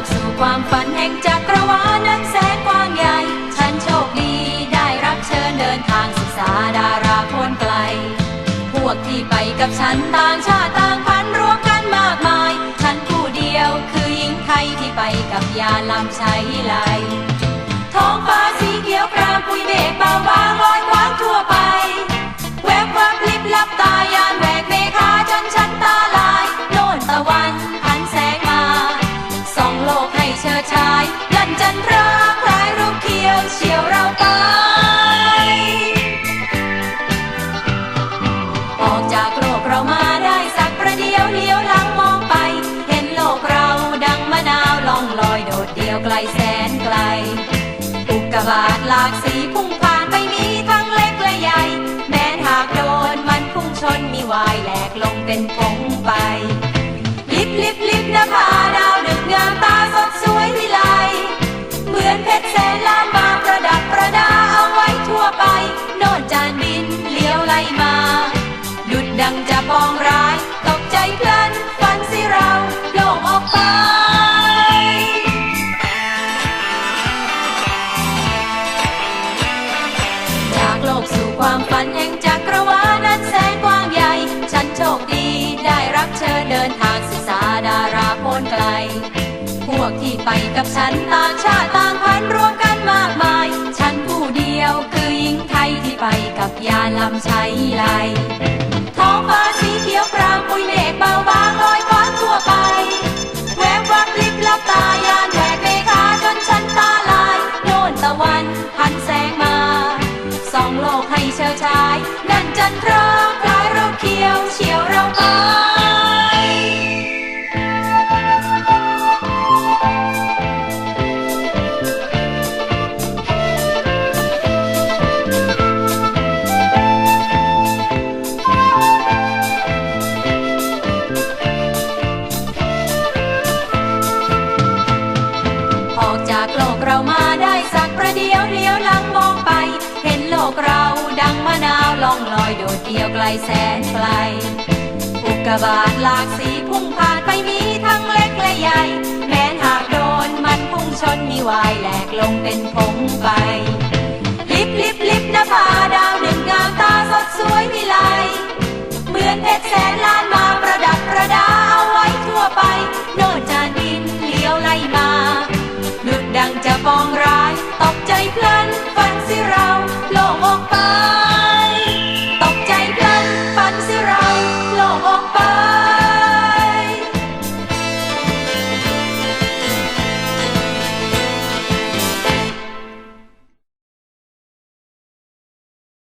กสู่ความฝันแห่งจักรวาลแสนกว้างใหญ่ ฉันโชคดีได้รับเชิญเดินทางศึกษาดาราพ้นไกล พวกที่ไปกับฉันต่างชาติต่างพันรวมกันมากมาย ฉันผู้เดียวคือหญิงไทยที่ไปกับยาลำชัยไหลท้องฟ้าสีเขียว บาดหลากสีพุ่งผ่านไม่มีทั้งเล็กและใหญ่ แม้หากโดนมันพุ่งชนมีวายแหลกลงเป็นผง เดินทางศึกษาดาราโพนไกล พวกที่ไปกับฉันต่างชาติต่างพันรวมกันมากมาย ฉันผู้เดียวคือหญิงไทยที่ไปกับยานลำชัยไลท้องฟ้าสีเขียวครามปุยเมฆเบาบางลอยกว้างทั่วไป แวบวับลิบลับตายานแหวกเมฆาจนฉันตาลายโน่นตะวันพันแสงมาส่องโลกให้เชิดชาย นั่นจันทราคล้ายเราเขียวเฉียวเราไป จากโลกเรามาได้สักประเดียวเลี้ยวหลังมองไป เห็นโลกเราดังมะนาวล่องลอยโดดเดี่ยวไกลแสนไกลอุกกาบาตหลากสีพุ่งผ่านไปมีทั้งเล็กและใหญ่ แม้นหากโดนมันพุ่งชนมีวายแหลกลงเป็นผงไป ลิบลิบลิบนภาดาวหนึ่งงามตาสดสวยวิไลเหมือนเพชรแสนลาน